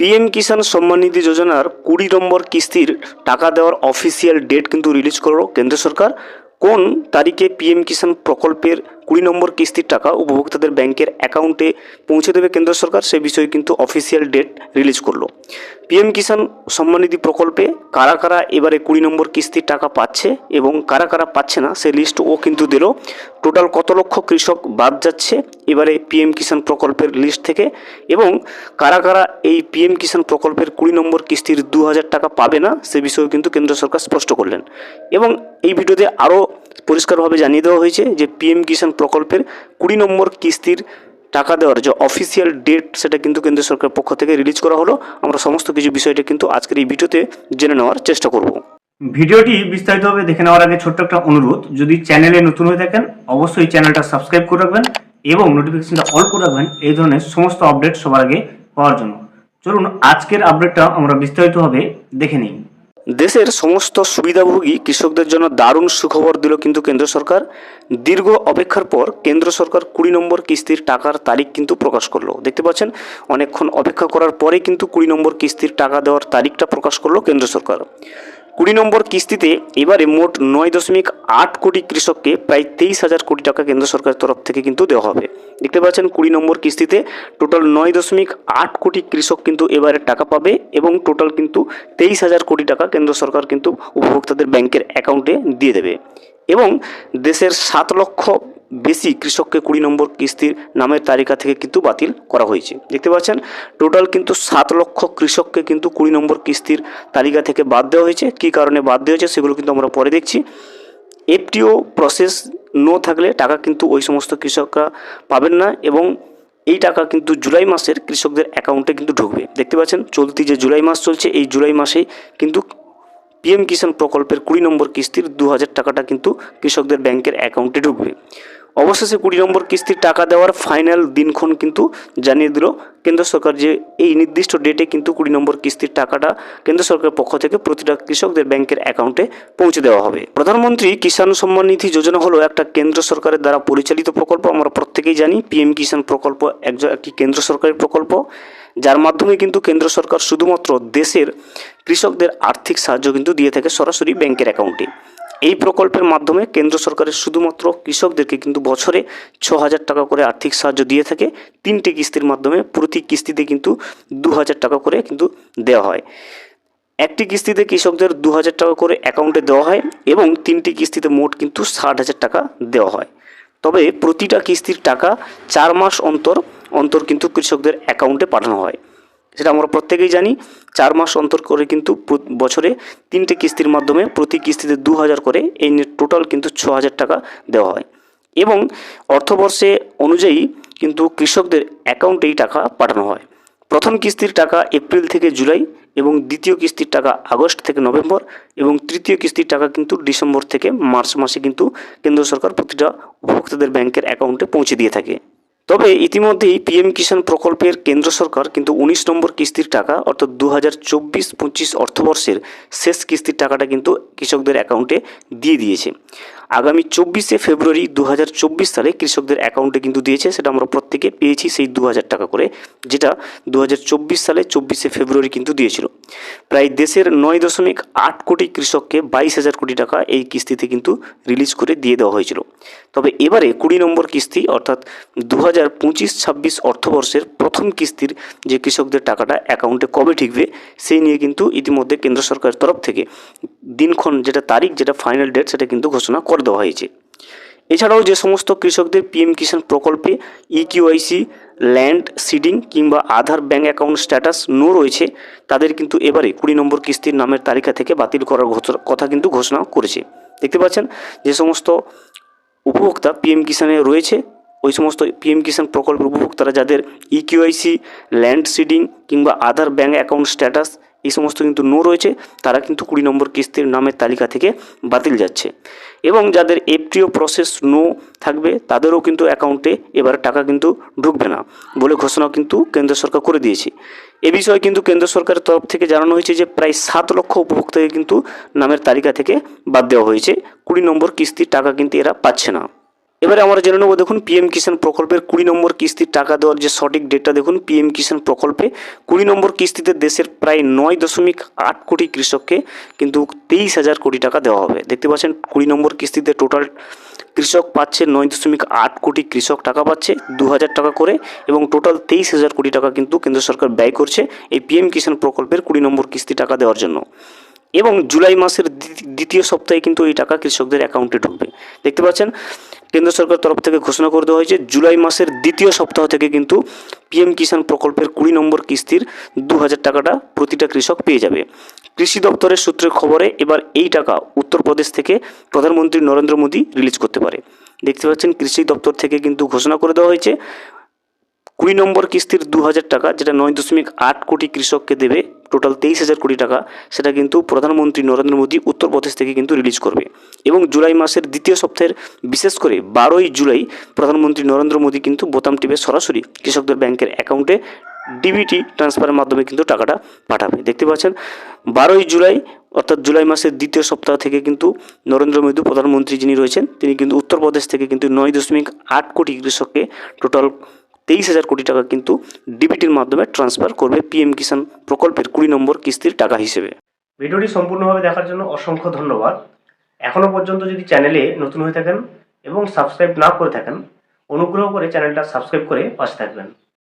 PM Kisan Samman নিধি যোজনার কুড়ি নম্বর কিস্তির টাকা দেওয়ার অফিসিয়াল ডেট কিন্তু রিলিজ করল কেন্দ্র সরকার। কোন তারিখে পিএম কিষাণ প্রকল্পের কুড়ি নম্বর কিস্তির টাকা উপভোক্তাদের ব্যাংকের অ্যাকাউন্টে পৌঁছে দেবে কেন্দ্র সরকার, সে বিষয়ে কিন্তু অফিসিয়াল ডেট রিলিজ করল। পিএম কিষাণ সম্মান নিধি প্রকল্পে কারা কারা এবারে কুড়ি নম্বর কিস্তির টাকা পাচ্ছে এবং কারা কারা পাচ্ছে না, সে লিস্ট ও কিন্তু দিল। টোটাল কত লক্ষ কৃষক বাদ যাচ্ছে এবারে পিএম কিষাণ প্রকল্পের লিস্ট থেকে এবং কারা কারা এই পিএম কিষাণ প্রকল্পের কুড়ি নম্বর কিস্তির দু হাজার টাকা পাবে না, সে বিষয়েও কিন্তু কেন্দ্র সরকার স্পষ্ট করলেন। এবং এই ভিডিওতে আরও পরিষ্কারভাবে জানিয়ে দেওয়া হয়েছে যে পিএম কিষাণ প্রকল্পের কুড়ি নম্বর কিস্তির টাকা দেওয়ার যে অফিসিয়াল ডেট সেটা কিন্তু কেন্দ্র সরকারের পক্ষ থেকে রিলিজ করা হলো। আমরা সমস্ত কিছু বিষয়টা কিন্তু আজকের এই ভিডিওতে জেনে নেওয়ার চেষ্টা করব। ভিডিওটি বিস্তারিতভাবে দেখে নেওয়ার আগে ছোট্ট একটা অনুরোধ, যদি চ্যানেলে নতুন হয়ে থাকেন, অবশ্যই চ্যানেলটা সাবস্ক্রাইব করে রাখবেন এবং নোটিফিকেশনটা অল করে রাখবেন। এই ধরনের সমস্ত আপডেট সবার আগে পাওয়ার জন্য। চলুন, আজকের আপডেটটা আমরা বিস্তারিতভাবে দেখে নিই। দেশের সমস্ত সুবিধাভোগী কৃষকদের জন্য দারুণ সুখবর দিল কিন্তু কেন্দ্র সরকার। দীর্ঘ অপেক্ষার পর কেন্দ্র সরকার কুড়ি নম্বর কিস্তির টাকার তারিখ কিন্তু প্রকাশ করল। দেখতে পাচ্ছেন, অনেকক্ষণ অপেক্ষা করার পরে কিন্তু কুড়ি নম্বর কিস্তির টাকা দেওয়ার তারিখটা প্রকাশ করল কেন্দ্র সরকার। কুড়ি নম্বর কিস্তিতে এবারে মোট নয় দশমিক আট কোটি কৃষককে প্রায় তেইশ হাজার কোটি টাকা কেন্দ্র সরকারের তরফ থেকে কিন্তু দেওয়া হবে। দেখতে পাচ্ছেন কুড়ি নম্বর কিস্তিতে টোটাল নয় দশমিক আট কোটি কৃষক কিন্তু এবারে টাকা পাবে এবং টোটাল কিন্তু তেইশ হাজার কোটি টাকা কেন্দ্র সরকার কিন্তু উপভোক্তাদের ব্যাংকের অ্যাকাউন্টে দিয়ে দেবে। এবং দেশের সাত লক্ষ বেশি কৃষককে কুড়ি নম্বর কিস্তির নামের তালিকা থেকে কিন্তু বাতিল করা হয়েছে। দেখতে পাচ্ছেন, টোটাল কিন্তু সাত লক্ষ কৃষককে কিন্তু কুড়ি নম্বর কিস্তির তালিকা থেকে বাদ দেওয়া হয়েছে। কী কারণে বাদ দেওয়া হয়েছে সেগুলো কিন্তু আমরা পরে দেখছি। এফটিও প্রসেস নো থাকলে টাকা কিন্তু ওই সমস্ত কৃষকরা পাবেন না এবং এই টাকা কিন্তু জুলাই মাসের কৃষকদের অ্যাকাউন্টে কিন্তু ঢুকবে। দেখতে পাচ্ছেন, চলতি যে জুলাই মাস চলছে, এই জুলাই মাসেই কিন্তু পিএম কিষাণ প্রকল্পের কুড়ি নম্বর কিস্তির দু হাজার টাকাটা কিন্তু কৃষকদের ব্যাংকের অ্যাকাউন্টে ঢুকবে। অবশেষে কুড়ি নম্বর কিস্তির টাকা দেওয়ার ফাইনাল দিনক্ষণ কিন্তু জানিয়ে দিল কেন্দ্র সরকার যে এই নির্দিষ্ট ডেটে কিন্তু কুড়ি নম্বর কিস্তির টাকাটা কেন্দ্র সরকারের পক্ষ থেকে প্রতিটা কৃষকদের ব্যাংকের অ্যাকাউন্টে পৌঁছে দেওয়া হবে। প্রধানমন্ত্রী কিষাণ সম্মান নিধি যোজনা হলো একটা কেন্দ্র সরকারের দ্বারা পরিচালিত প্রকল্প। আমরা প্রত্যেকেই জানি পিএম কিষাণ প্রকল্প একজন একটি কেন্দ্র সরকারি প্রকল্প। যার মাধ্যমে কিন্তু কেন্দ্র সরকার শুধুমাত্র দেশের কৃষকদের আর্থিক সাহায্য কিন্তু দিয়ে থাকে সরাসরি ব্যাংকের অ্যাকাউন্টে। এই প্রকল্পের মাধ্যমে কেন্দ্র সরকারের শুধুমাত্র কৃষকদেরকে কিন্তু বছরে ছ হাজার টাকা করে আর্থিক সাহায্য দিয়ে থাকে। তিনটে কিস্তির মাধ্যমে প্রতি কিস্তিতে কিন্তু দু হাজার টাকা করে কিন্তু দেওয়া হয়। একটি কিস্তিতে কৃষকদের দু হাজার টাকা করে অ্যাকাউন্টে দেওয়া হয় এবং তিনটি কিস্তিতে মোট কিন্তু ষাট হাজার টাকা দেওয়া হয়। তবে প্রতিটা কিস্তির টাকা চার মাস অন্তর অন্তর কিন্তু কৃষকদের অ্যাকাউন্টে পাঠানো হয়। সেটা আমরা প্রত্যেকেই জানি, চার মাস অন্তর করে কিন্তু বছরে তিনটে কিস্তির মাধ্যমে প্রতি কিস্তিতে দু হাজার করে এই নিয়ে টোটাল কিন্তু ছ হাজার টাকা দেওয়া হয়। এবং অর্থবর্ষে অনুযায়ী কিন্তু কৃষকদের অ্যাকাউন্টে এই টাকা পাঠানো হয়। প্রথম কিস্তির টাকা এপ্রিল থেকে জুলাই এবং দ্বিতীয় কিস্তির টাকা আগস্ট থেকে নভেম্বর এবং তৃতীয় কিস্তির টাকা কিন্তু ডিসেম্বর থেকে মার্চ মাসে কিন্তু কেন্দ্র সরকার প্রতিটা উপভোক্তাদের ব্যাংকের অ্যাকাউন্টে পৌঁছে দিয়ে থাকে। তবে ইতিমধ্যেই পিএম কিষাণ প্রকল্পের কেন্দ্র সরকার কিন্তু উনিশ নম্বর কিস্তির টাকা, অর্থাৎ দু হাজার চব্বিশ পঁচিশ অর্থবর্ষের শেষ কিস্তির টাকাটা কিন্তু কৃষকদের অ্যাকাউন্টে দিয়ে দিয়েছে। আগামী চব্বিশে ফেব্রুয়ারি দু হাজার চব্বিশ সালে কৃষকদের অ্যাকাউন্টে কিন্তু দিয়েছে, সেটা আমরা প্রত্যেকে পেয়েছি সেই দু হাজার টাকা করে, যেটা দু হাজার চব্বিশ সালে চব্বিশে ফেব্রুয়ারি কিন্তু দিয়েছিল। প্রায় দেশের নয় দশমিক আট কোটি কৃষককে বাইশ হাজার কোটি টাকা এই কিস্তিতে কিন্তু রিলিজ করে দিয়ে দেওয়া হয়েছিল। তবে এবারে কুড়ি নম্বর কিস্তি, অর্থাৎ দু হাজার পঁচিশ ছাব্বিশ অর্থবর্ষের প্রথম কিস্তির যে কৃষকদের টাকাটা অ্যাকাউন্টে কবে ঠিকবে সেই নিয়ে কিন্তু ইতিমধ্যে কেন্দ্র সরকারের তরফ থেকে দিনক্ষণ যেটা তারিখ, যেটা ফাইনাল ডেট সেটা কিন্তু ঘোষণা করে দেওয়া হয়েছে। এছাড়াও যে সমস্ত কৃষকদের পিএম কিষাণ প্রকল্পে ইকিউআইসি ল্যান্ড সিডিং কিংবা Aadhaar bank account status no রয়েছে, তাদের কিন্তু এবারে কুড়ি নম্বর কিস্তির নামের তালিকা থেকে বাতিল করার কথা কিন্তু ঘোষণা করেছে। দেখতে পাচ্ছেন, যে সমস্ত উপভোক্তা পিএম কিষাণে রয়েছে, ওই সমস্ত পিএম কিষাণ প্রকল্পের উপভোক্তারা যাদের ইকিউআইসি ল্যান্ড সিডিং কিংবা আধার ব্যাঙ্ক অ্যাকাউন্ট স্ট্যাটাস এই সমস্ত কিন্তু নো রয়েছে। তারা কিন্তু কুড়ি নম্বর কিস্তির নামের তালিকা থেকে বাতিল যাচ্ছে। এবং যাদের এফটিও প্রসেস নো থাকবে, তাদেরও কিন্তু অ্যাকাউন্টে এবার টাকা কিন্তু ঢুকবে না বলে ঘোষণা কিন্তু কেন্দ্র সরকার করে দিয়েছে। এ বিষয়ে কিন্তু কেন্দ্র সরকারের তরফ থেকে জানানো হয়েছে যে, প্রায় সাত লক্ষ উপভোক্তাকে কিন্তু নামের তালিকা থেকে বাদ দেওয়া হয়েছে। কুড়ি নম্বর কিস্তির টাকা কিন্তু এরা পাচ্ছে না। এবারে আমরা জেনে নেব, দেখুন পিএম কিষাণ প্রকল্পের কুড়ি নম্বর কিস্তির টাকা দেওয়ার যে সঠিক ডেটটা দেখুন পিএম কিষাণ প্রকল্পে কুড়ি নম্বর কিস্তিতে দেশের প্রায় নয় দশমিক আট কোটি কৃষককে কিন্তু তেইশ হাজার কোটি টাকা দেওয়া হবে। দেখতে পাচ্ছেন, কুড়ি নম্বর কিস্তিতে টোটাল কৃষক পাচ্ছে নয় দশমিক আট কোটি কৃষক টাকা পাচ্ছে দু হাজার টাকা করে এবং টোটাল তেইশ হাজার কোটি টাকা কিন্তু কেন্দ্র সরকার ব্যয় করছে এই পিএম কিষাণ প্রকল্পের কুড়ি নম্বর কিস্তি টাকা দেওয়ার জন্য। এবং জুলাই মাসের দ্বি- দ্বিতীয় সপ্তাহে কিন্তু এই টাকা কৃষকদের অ্যাকাউন্টে ঢুকবে। দেখতে পাচ্ছেন কেন্দ্র সরকার তরফ থেকে ঘোষণা করে দেওয়া হয়েছে, জুলাই মাসের দ্বিতীয় সপ্তাহ থেকে কিন্তু পিএম কিষাণ প্রকল্পের কুড়ি নম্বর কিস্তির দু হাজার টাকাটা প্রতিটা কৃষক পেয়ে যাবে। কৃষি দপ্তরের সূত্রের খবরে এবার এই টাকা উত্তরপ্রদেশ থেকে প্রধানমন্ত্রী নরেন্দ্র মোদী রিলিজ করতে পারে। দেখতে পাচ্ছেন কৃষি দপ্তর থেকে কিন্তু ঘোষণা করে দেওয়া হয়েছে কুড়ি নম্বর কিস্তির দু হাজার টাকা, যেটা নয় দশমিক আট কোটি কৃষককে দেবে। টোটাল তেইশ হাজার কোটি টাকা, সেটা কিন্তু প্রধানমন্ত্রী নরেন্দ্র মোদী উত্তরপ্রদেশ থেকে কিন্তু রিলিজ করবে। এবং জুলাই মাসের দ্বিতীয় সপ্তাহের বিশেষ করে বারোই জুলাই, প্রধানমন্ত্রী নরেন্দ্র মোদী কিন্তু বোতাম টিপে সরাসরি কৃষকদের ব্যাংকের অ্যাকাউন্টে ডিবিটি ট্রান্সফারের মাধ্যমে কিন্তু টাকাটা পাঠাবে। দেখতে পাচ্ছেন, বারোই জুলাই, অর্থাৎ জুলাই মাসের দ্বিতীয় সপ্তাহ থেকে কিন্তু নরেন্দ্র মোদী প্রধানমন্ত্রী যিনি রয়েছেন, তিনি কিন্তু উত্তরপ্রদেশ থেকে কিন্তু নয় দশমিক আট কোটি কৃষককে টোটাল তেইশ হাজার কোটি টাকা কিন্তু ডিবিটির মাধ্যমে ট্রান্সফার করবে পিএম কিষাণ প্রকল্পের কুড়ি নম্বর কিস্তির টাকা হিসেবে। ভিডিওটি সম্পূর্ণভাবে দেখার জন্য অসংখ্য ধন্যবাদ। এখনও পর্যন্ত যদি চ্যানেলে নতুন হয়ে থাকেন এবং সাবস্ক্রাইব না করে থাকেন, অনুগ্রহ করে চ্যানেলটা সাবস্ক্রাইব করে পাশে থাকবেন।